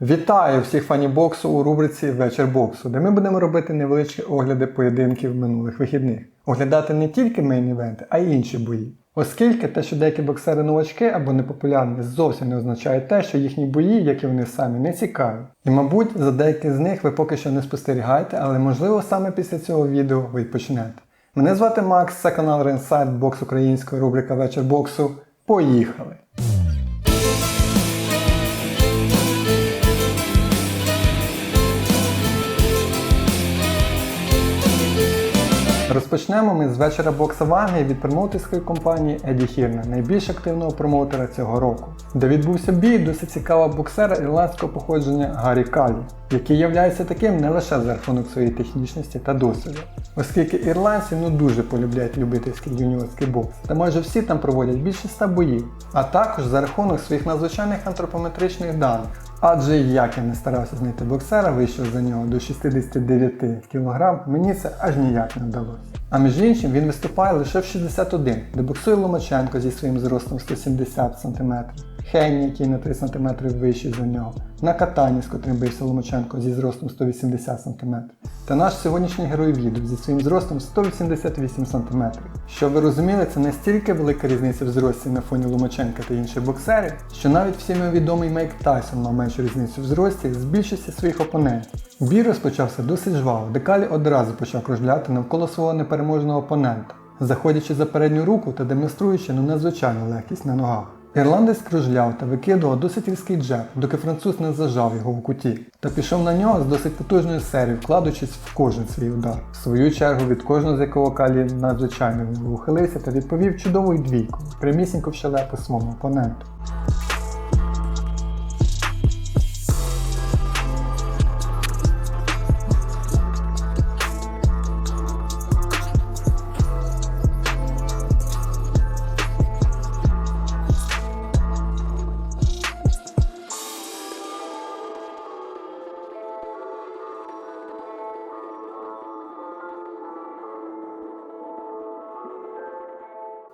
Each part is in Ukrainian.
Вітаю всіх фанів боксу у рубриці Вечір боксу, де ми будемо робити невеличкі огляди поєдинків минулих вихідних. Оглядати не тільки мейн-івенти, а й інші бої. Оскільки те, що деякі боксери новачки або непопулярні, зовсім не означає те, що їхні бої, як і вони самі, не цікаві. І мабуть, за деякі з них ви поки що не спостерігаєте, але можливо саме після цього відео ви й почнете. Мене звати Макс, це канал Ренсайт Бокс Української рубрика Вечір боксу. Поїхали! Розпочнемо ми з вечора бокса в Англії від промоутерської компанії Еді Хірна, найбільш активного промоутера цього року, де відбувся бій досить цікавого боксера ірландського походження Гаррі Калі, який являється таким не лише за рахунок своєї технічності та досвіду, оскільки ірландці ну дуже полюбляють любительський юніорський бокс, та майже всі там проводять більше 100 боїв, а також за рахунок своїх надзвичайних антропометричних даних. Адже як я не старався знайти боксера вищого за нього до 69 кг, мені це аж ніяк не вдалося. А між іншим він виступає лише в 61, де боксує Ломаченко зі своїм зростом 170 см, Хенні, який на 3 см вищий за нього, на катані, з котрим бився Ломаченко зі зростом 180 см, та наш сьогоднішній герой відео зі своїм зростом 188 см. Що ви розуміли, це настільки велика різниця в зрості на фоні Ломаченка та інших боксерів, що навіть всім відомий Мейк Тайсон мав меншу різницю в зрості з більшості своїх опонентів. Бій розпочався досить жваво, де Калі одразу почав кружляти навколо свого непереможного опонента, заходячи за передню руку та демонструючи ну надзвичайну легкість на ногах. Ірландець кружляв та викидував досить різкий джеб, доки француз не зажав його у куті, та пішов на нього з досить потужною серією, вкладучись в кожен свій удар. В свою чергу від кожного з якого Калі надзвичайно він ухилився та відповів чудовою двійкою, прямісінько в шалепу своєму опоненту.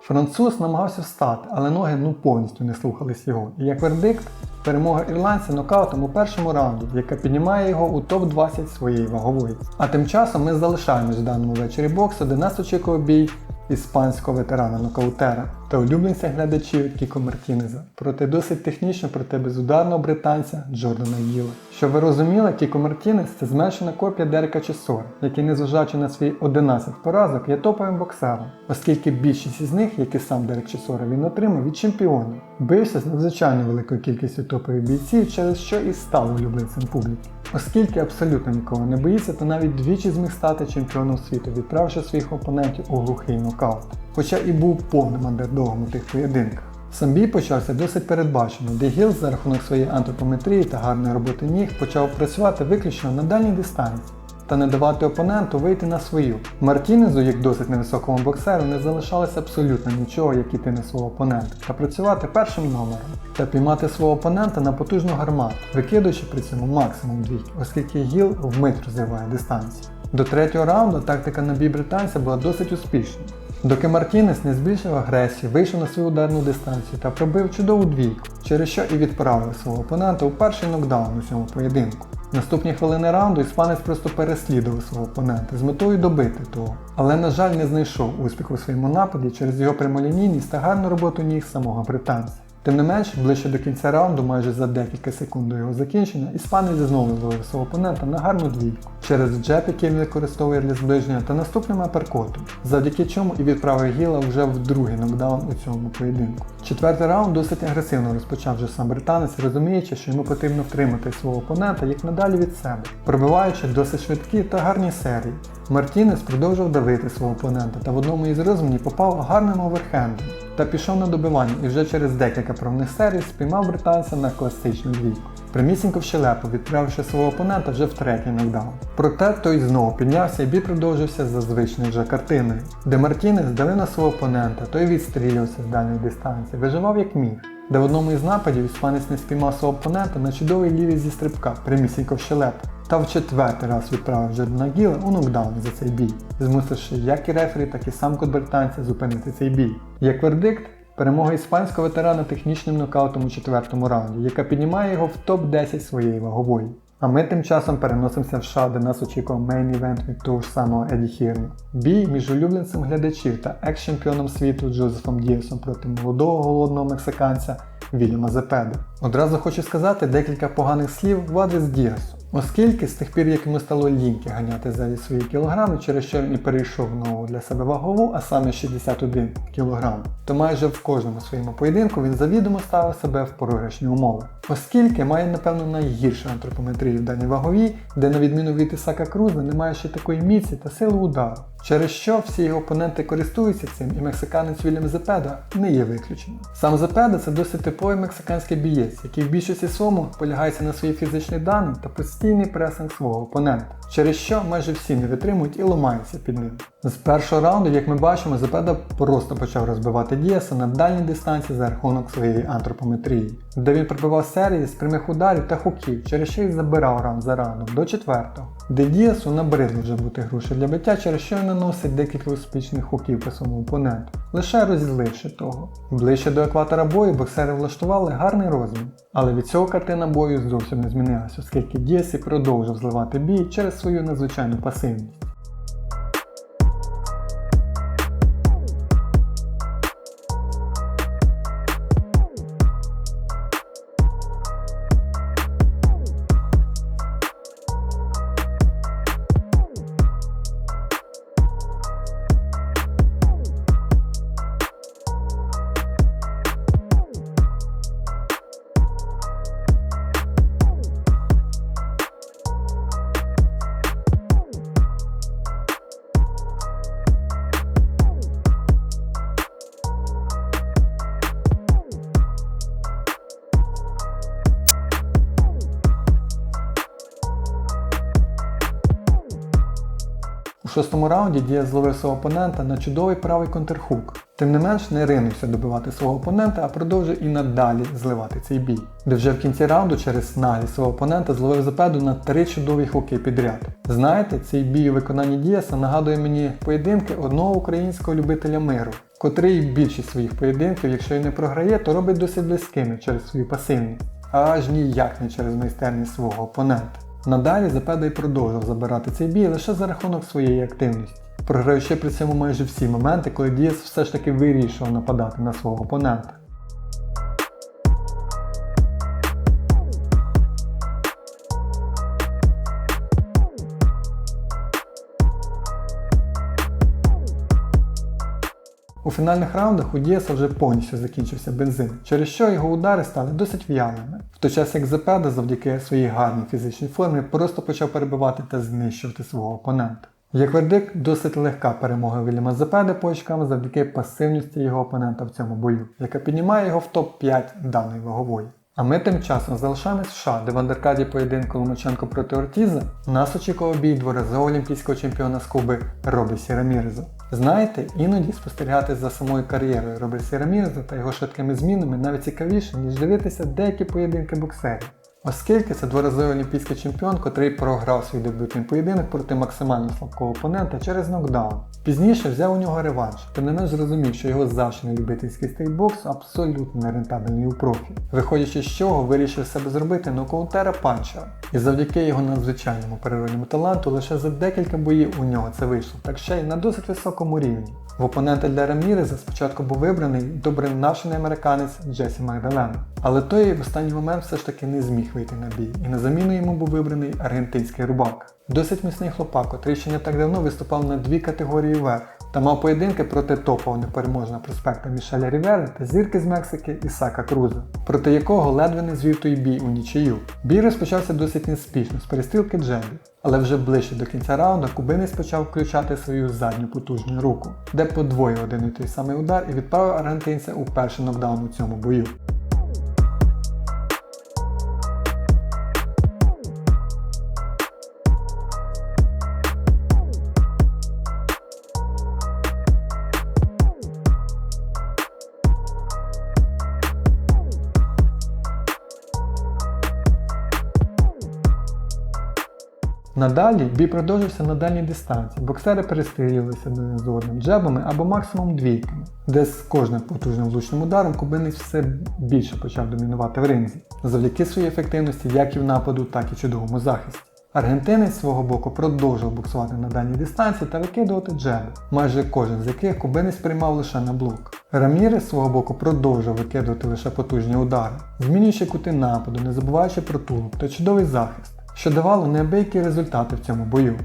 Француз намагався встати, але ноги ну повністю не слухались його. І як вердикт, перемога ірландця нокаутом у першому раунді, яка піднімає його у топ-20 своєї вагової. А тим часом ми залишаємось в даному вечорі боксу, де нас очікував бій іспанського ветерана нокаутера та улюбленця глядачів Кіко Мартінеза проти досить технічно, проте безударного британця Джордана Гіла. Щоб ви розуміли, Кіко Мартінес це зменшена копія Дерека Чесора, який, незважаючи на свої 11 поразок, є топовим боксером, оскільки більшість із них, як і сам Дерек Чесора, він отримав від чемпіонів. Бився з надзвичайно великою кількістю топових бійців, через що і став улюбленцем публіки. Оскільки абсолютно нікого не боїться, то навіть двічі зміг стати чемпіоном світу, відправивши своїх опонентів у глухий нокаут. Хоча і був повним андердогом у тих поєдинках. Сам бій почався досить передбачено, де Гіл за рахунок своєї антропометрії та гарної роботи ніг почав працювати виключно на дальній дистанції та не давати опоненту вийти на свою. Мартінезу, як досить невисокому боксеру, не залишалося абсолютно нічого, як іти на свого опонента, та працювати першим номером та піймати свого опонента на потужну гармату, викидуючи при цьому максимум двійки, оскільки Гіл вмить розриває дистанцію. До третього раунду тактика на бій британця була досить успішною. Доки Мартінес не збільшив агресію, вийшов на свою ударну дистанцію та пробив чудову двійку, через що і відправив свого опонента у перший нокдаун у цьому поєдинку. Наступні хвилини раунду іспанець просто переслідував свого опонента з метою добити того, але, на жаль, не знайшов успіху у своєму нападі через його прямолінійність та гарну роботу ніг самого британця. Тим не менш, ближче до кінця раунду, майже за декілька секунд до його закінчення, іспанець знову вивів свого опонента на гарну двійку через джеб, який він використовує для зближення, та наступним аперкотом, завдяки чому і відправив Гіла вже в другий нокдаун у цьому поєдинку. Четвертий раунд досить агресивно розпочав вже сам британець, розуміючи, що йому потрібно втримати свого опонента як надалі від себе, пробиваючи досить швидкі та гарні серії. Мартінес продовжив давити свого опонента та в одному із розмінів попав гарним оверхендом та пішов на добивання і вже через декілька правних серій спіймав британця на класичну двійку. Прямісінько в щелепу, відправивши свого опонента вже в третій нокдаун. Проте той знову піднявся і бій продовжився за звичною вже картиною, де Мартінес давив на свого опонента, той відстрілювався з дальньої дистанції, виживав як міг. Де в одному із нападів іспанець не спіймав свого опонента на чудовий лівій зі стрибка, прямісінько в щелепу, та в четвертий раз відправив Джордана Гіла у нокдаун за цей бій, змусивши як і рефері, так і сам код зупинити цей бій. Як вердикт, Перемога іспанського ветерана технічним нокаутом у четвертому раунді, яка піднімає його в топ-10 своєї вагової. А ми тим часом переносимося в США, де нас очікував мейн-івент від того ж самого Еді Хірна. Бій між улюбленцем глядачів та екс-чемпіоном світу Джозефом Дієсом проти молодого голодного мексиканця Вільяма Зепеда. Одразу хочу сказати декілька поганих слів в адрес Діасу. Оскільки з тих пір, як йому стало ліньки ганяти ззаді свої кілограми, через що він і перейшов нову для себе вагову, а саме 61 кг, то майже в кожному своєму поєдинку він завідомо ставив себе в програшні умови. Оскільки має, напевно, найгіршу антропометрію в даній ваговій, де на відміну від Ісака Круза немає ще такої міці та сили удару, через що всі його опоненти користуються цим, і мексиканець Вільям Зепеда не є виключенням. Сам Зепеда це досить типовий мексиканський бієць, який в більшості своєму полягається на свої фізичні дані та постійний пресинг свого опонента, через що майже всі не витримують і ламаються під ним. З першого раунду, як ми бачимо, Зепеда просто почав розбивати Діаса на дальній дистанції за рахунок своєї антропометрії, де він пробивав серії з прямих ударів та хуків, через що й забирав раунд за раундом до четвертого, де Діасу набридло вже бути грушею для биття, через що він наносить декілька успішних хуків по своєму опоненту, лише розізливши того. Ближче до екватора бою боксери влаштували гарний розмін, але від цього картина бою зовсім не змінилася, оскільки Діасі продовжив зливати бій через свою надзвичайну пасивність. У шостому раунді Діас зловив свого опонента на чудовий правий контрхук. Тим не менш не ринувся добивати свого опонента, а продовжив і надалі зливати цей бій. Де вже в кінці раунду через наглість свого опонента зловив запеду на три чудові хуки підряд. Знаєте, цей бій у виконанні Діаса нагадує мені поєдинки одного українського любителя миру, котрий більшість своїх поєдинків, якщо й не програє, то робить досить близькими через свою пасивність, аж ніяк не через майстерність свого опонента. Надалі Запедай продовжив забирати цей бій лише за рахунок своєї активності, програючи при цьому майже всі моменти, коли Діас все ж таки вирішував нападати на свого опонента. У фінальних раундах у Дієса вже повністю закінчився бензин, через що його удари стали досить в'ялими. В той час як Зепеда завдяки своїй гарній фізичній формі просто почав перебивати та знищувати свого опонента. Як вердикт, досить легка перемога Вільяма Зепеди по очкам завдяки пасивності його опонента в цьому бою, яка піднімає його в топ-5 даної вагової. А ми тим часом залишаємось в США, де в андеркаді поєдинку Ломаченко проти Ортіза нас очікував бій дворазового олімпійського чемпіона з Куби Робісі Раміреза. Знаєте, іноді спостерігати за самою кар'єрою Робісі Раміреза та його швидкими змінами навіть цікавіше, ніж дивитися деякі поєдинки боксерів. Оскільки це дворазовий олімпійський чемпіон, котрий програв свій дебютний поєдинок проти максимально слабкого опонента через нокдаун. Пізніше взяв у нього реванш, та не менш зрозумів, що його завжди любительський стейтбокс абсолютно нерентабельний у профі. Виходячи з чого, вирішив себе зробити нокаутера панчера. І завдяки його надзвичайному природньому таланту лише за декілька боїв у нього це вийшло, так ще й на досить високому рівні. В опонента для Раміреза спочатку був вибраний добре навчений американець Джесі Магдалена, але той в останній момент все ж таки не зміг вийти на бій, і на заміну йому був вибраний аргентинський рубак. Досить міцний хлопак, котрий ще не так давно виступав на дві категорії вверх та мав поєдинки проти топового непереможного проспекта Мішеля Рівери та зірки з Мексики Ісака Круза, проти якого ледве не звів той бій у нічию. Бій розпочався досить неспішно з перестрілки джебів, але вже ближче до кінця раунду кубинець почав включати свою задню потужну руку, де подвоїв один і той самий удар і відправив аргентинця у перший нокдаун у цьому бою. Надалі бій продовжився на дальній дистанції. Боксери перестрілювалися один з одним джебами або максимум двійками, де з кожним потужним влучним ударом кубинець все більше почав домінувати в ринзі, завдяки своїй ефективності як і в нападу, так і чудовому захисті. Аргентинець з свого боку продовжував боксувати на дальній дистанції та викидувати джеби, майже кожен з яких кубинець приймав лише на блок. Рамірес з свого боку продовжував викидувати лише потужні удари, змінюючи кути нападу, не забуваючи про тулуб та чудовий захист, що давало неабиякі результати в цьому бою.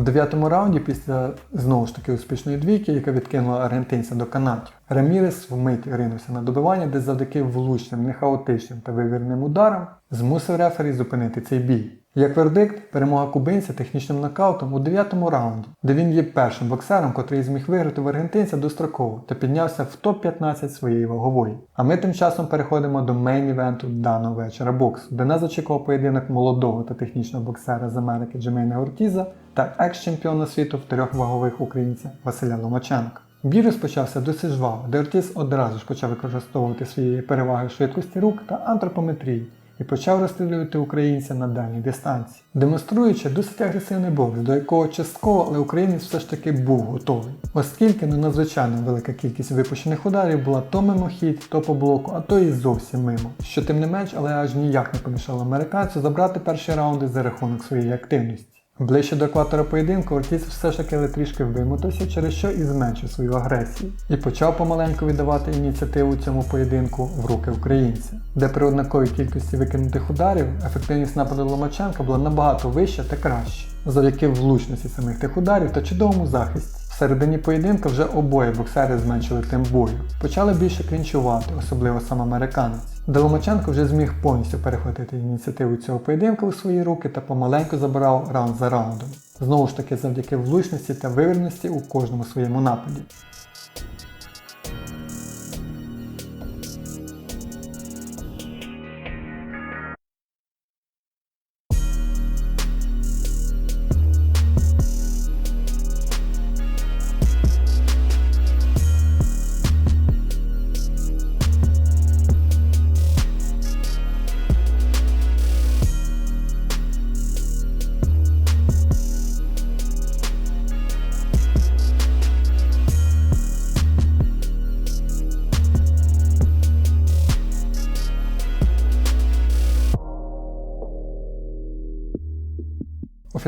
В дев'ятому раунді, після знову ж таки успішної двійки, яка відкинула аргентинця до канатів, Рамірес вмить ринувся на добивання, де завдяки влучним, нехаотичним та вивірним ударам змусив рефері зупинити цей бій. Як вердикт, перемога кубинця технічним нокаутом у дев'ятому раунді, де він є першим боксером, котрий зміг виграти в аргентинця достроково та піднявся в топ-15 своєї вагової. А ми тим часом переходимо до мейн-івенту даного вечора боксу, де нас очікував поєдинок молодого та технічного боксера з Америки Джемейна Ортіза та екс-чемпіона світу в трьох вагових українця Василя Ломаченка. Бій розпочався досить жваво, де Ортіз одразу ж почав використовувати свої переваги швидкості рук та антропометрії і почав розстрілювати українця на дальній дистанції, демонструючи досить агресивний бокс, до якого частково, але українець все ж таки був готовий, оскільки ну, надзвичайно велика кількість випущених ударів була то мимохідь, то по блоку, а то і зовсім мимо. Що тим не менш, але аж ніяк не помішало американцю забрати перші раунди за рахунок своєї активності. Ближче до екватора поєдинку Ортіс все ж таки трішки вимутався, через що і зменшив свою агресію, і почав помаленьку віддавати ініціативу цьому поєдинку в руки українця, де при однаковій кількості викинутих ударів ефективність нападу Ломаченка була набагато вища та краща, завдяки влучності самих тих ударів та чудовому захисті. Середині поєдинку вже обоє боксери зменшили темп бою, почали більше клінчувати, особливо сам американець. Доломаченко вже зміг повністю перехватити ініціативу цього поєдинку у свої руки та помаленьку забирав раунд за раундом. Знову ж таки завдяки влучності та вивірності у кожному своєму нападі.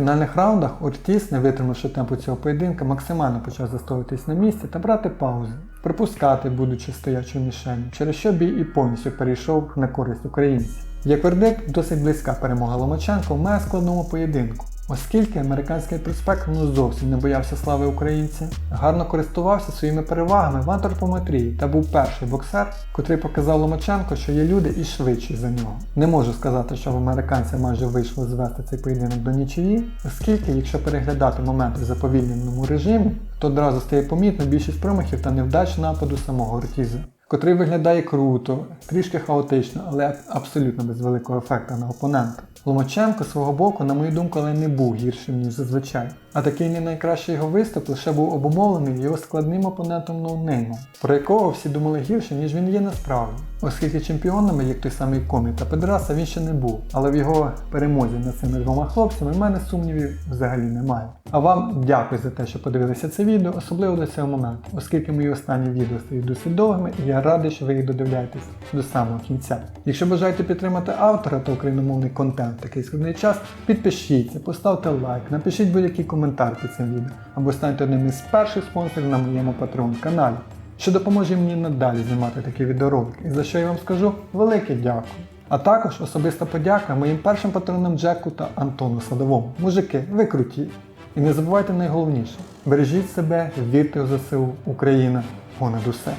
Фінальних раундах Ортіс, не витримавши темпу цього поєдинка, максимально почав застоюватись на місці та брати паузи, припускати, будучи стоячою мішенью, через що бій і повністю перейшов на користь українців. Як вердикт, досить близька перемога Ломаченко в має складному поєдинку, оскільки американський проспект ну зовсім не боявся слави українця, гарно користувався своїми перевагами в антропометрії та був перший боксер, котрий показав Ломаченко, що є люди і швидші за нього. Не можу сказати, що в американця майже вийшло звести цей поєдинок до нічиї, оскільки, якщо переглядати моменти в заповільненому режимі, то одразу стає помітно більшість промахів та невдач нападу самого Ортіза котрий виглядає круто, трішки хаотично, але абсолютно без великого ефекту на опонента. Ломаченко свого боку, на мою думку, але не був гіршим, ніж зазвичай. А такий не найкращий його виступ лише був обумовлений його складним опонентом ноунеймом, про якого всі думали гірше, ніж він є насправді. Оскільки чемпіонами, як той самий Комі та Педраса, він ще не був, але в його перемозі над цими двома хлопцями в мене сумнівів взагалі немає. А вам дякую за те, що подивилися це відео, особливо до цього моменту, оскільки мої останні відео стають досить довгими, і я радий, що ви їх додивляєтесь до самого кінця. Якщо бажаєте підтримати автора та україномовний контент такий складний час, підпишіться, поставте лайк, напишіть будь-який коментар під цим відео або станьте одним із перших спонсорів на моєму Patreon каналі, що допоможе мені надалі знімати такі відеоролики, і за що я вам скажу велике дякую. А також особиста подяка моїм першим патронам Джеку та Антону Садовому. Мужики, ви круті! І не забувайте найголовніше бережіть себе, вірте у ЗСУ, Україна понад усе.